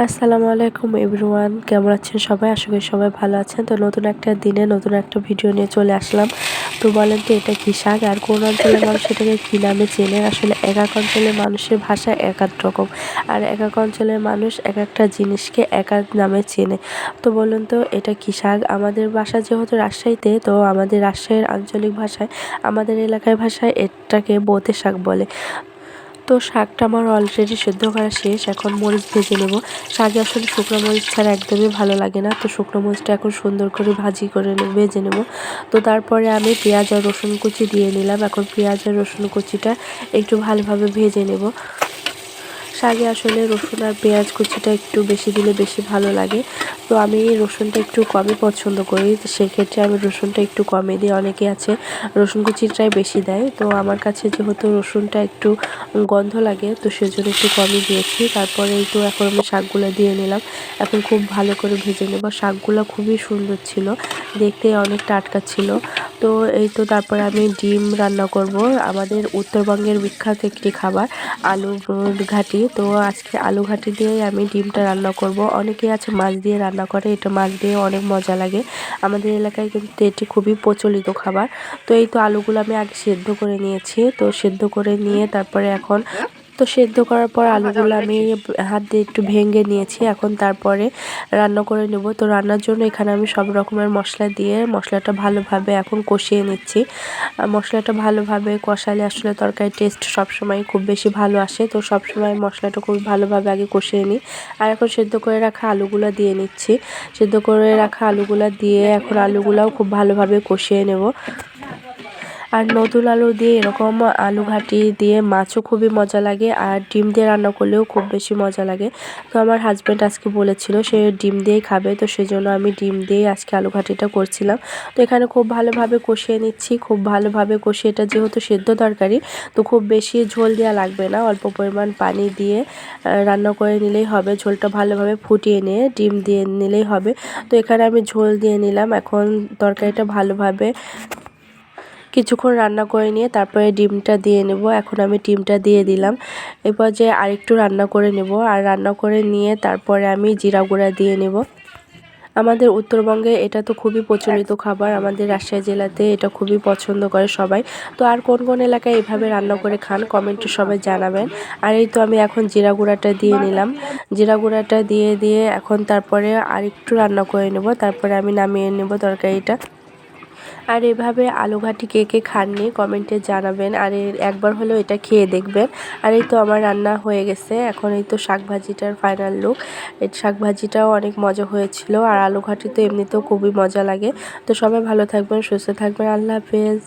আসসালামু আলাইকুম এভরিওয়ান, কেমন আছেন সবাই? আশা করি সবাই ভালো আছেন। তো নতুন একটা দিনে নতুন একটা ভিডিও নিয়ে চলে আসলাম। তো বলেন তো, এটা কী শাক? আর কোন অঞ্চলের মানুষ এটাকে কী নামে চেনে? আসলে এক এক অঞ্চলের মানুষের ভাষা এক এক রকম। আর এক এক অঞ্চলের মানুষ এক একটা জিনিসকে এক এক নামে চেনে। তো বলুন তো, এটা কী শাক? আমাদের বাসা যেহেতু রাজশাহীতে, তো আমাদের রাজশাহীর আঞ্চলিক ভাষায়, আমাদের এলাকার ভাষায় এটাকে বোতে শাক বলে। তো শাকটা আমার অলরেডি সেদ্ধ করা শেষ, এখন মরিচ ভেজে নেব। শাকে আসলে শুকনো মরিচ ছাড়া একদমই ভালো লাগে না, তো শুকনো মরিচটা এখন সুন্দর করে ভাজি করে ভেজে নেব। তো তারপরে আমি পেঁয়াজ আর রসুন কুচি দিয়ে নিলাম, এখন পেঁয়াজ আর রসুন কুচিটা একটু ভালোভাবে ভেজে নেব। শাকে আসলে রসুন আর পেঁয়াজ কুচিটা একটু বেশি দিলে বেশি ভালো লাগে। তো আমি রসুনটা একটু কমই পছন্দ করি। সেক্ষেত্রে আমি রসুনটা একটু কমে দিই। অনেকে আছে রসুন কুচিটাই বেশি দেয়। তো আমার কাছে যেহেতু রসুনটা একটু গন্ধ লাগে, তো সেজন্য একটু কমই দিয়েছি। তারপরে তো এখন আমি শাকগুলো দিয়ে নিলাম। এখন খুব ভালো করে ভেজে নেব। শাকগুলো খুবই সুন্দর ছিল। দেখতে অনেক টাটকা ছিল। তো এই তো তারপরে আমি ডিম রান্না করব। আমাদের উত্তরবঙ্গের বিখ্যাত একটি খাবার, আলু ঘাটি। তো আজকে আলু ঘাটি দিয়েই আমি ডিমটা রান্না করব। অনেকেই আছে মাছ দিয়ে রান্না করে, এটা মাছ দিয়ে অনেক মজা লাগে। আমাদের এলাকায় কিন্তু এটি খুবই প্রচলিত খাবার। তো এই তো আলুগুলো আমি আগে সেদ্ধ করে নিয়েছি। তো সেদ্ধ করে নিয়ে তারপরে এখন তো সেদ্ধ করার পর আলুগুলো আমি হাত দিয়ে একটু ভেঙে নিয়েছি। এখন তারপরে রান্না করে নেব। তো রান্নার জন্য এখানে আমি সব রকমের মশলা দিয়ে মশলাটা ভালোভাবে এখন কষিয়ে নিচ্ছি। মশলাটা ভালোভাবে কষালে আসলে তরকারি টেস্ট সবসময় খুব বেশি ভালো আসে। তো সবসময় মশলাটা খুব ভালোভাবে আগে কষিয়ে নিই। আর এখন সেদ্ধ করে রাখা আলুগুলো দিয়ে নিচ্ছি। সেদ্ধ করে রাখা আলুগুলো দিয়ে এখন আলুগুলাও খুব ভালোভাবে কষিয়ে নেব। আর নতুন আলু দিয়ে এরকম আলু ঘাটি দিয়ে মাছও খুবই মজা লাগে আর ডিম দিয়ে রান্না করলেও খুব বেশি মজা লাগে। তো আমার হাজব্যান্ড আজকে বলেছিল সে ডিম দিয়েই খাবে, তো সেজন্য আমি ডিম দিয়েই আজকে আলু ঘাটিটা করছিলাম। তো এখানে খুব ভালোভাবে কষিয়ে নিচ্ছি, খুব ভালোভাবে কষিয়ে এটা যেহেতু সেদ্ধ তরকারি, তো খুব বেশি ঝোল দেওয়া লাগবে না। অল্প পরিমাণ পানি দিয়ে রান্না করে নিলেই হবে। ঝোলটা ভালোভাবে ফুটিয়ে নিয়ে ডিম দিয়ে নিলেই হবে। তো এখানে আমি ঝোল দিয়ে নিলাম। এখন তরকারিটা ভালোভাবে কিছুক্ষণ রান্না করে নিয়ে তারপরে ডিমটা দিয়ে নেব। এখন আমি ডিমটা দিয়ে দিলাম। এরপর যে আরেকটু রান্না করে নেব আর রান্না করে নিয়ে তারপরে আমি জিরা গুঁড়া দিয়ে নেব। আমাদের উত্তরবঙ্গে এটা তো খুবই প্রচলিত খাবার। আমাদের রাজশাহী জেলাতে এটা খুবই পছন্দ করে সবাই। তো আর কোন কোন এলাকায় এভাবে রান্না করে খান কমেন্টে সবাই জানাবেন। আর এই তো আমি এখন জিরা গুঁড়াটা দিয়ে নিলাম। জিরা গুঁড়াটা দিয়ে দিয়ে এখন তারপরে আর একটু রান্না করে নেব। তারপরে আমি নামিয়ে নেব তরকারিটা। আর এভাবে আলু ঘাটি কে কে খাননি কমেন্টে জানাবেন। আর একবার হলেও এটা খেয়ে দেখবেন। আর এই তো আমার রান্না হয়ে গেছে। এখন এই তো শাক ভাজিটার ফাইনাল লুক এই শাক ভাজিটাও অনেক মজা হয়েছিল। আর আলু ঘাটি তো এমনিতেও খুবই মজা লাগে। তো সবাই ভালো থাকবেন, সুস্থ থাকবেন। আল্লাহ হাফেজ।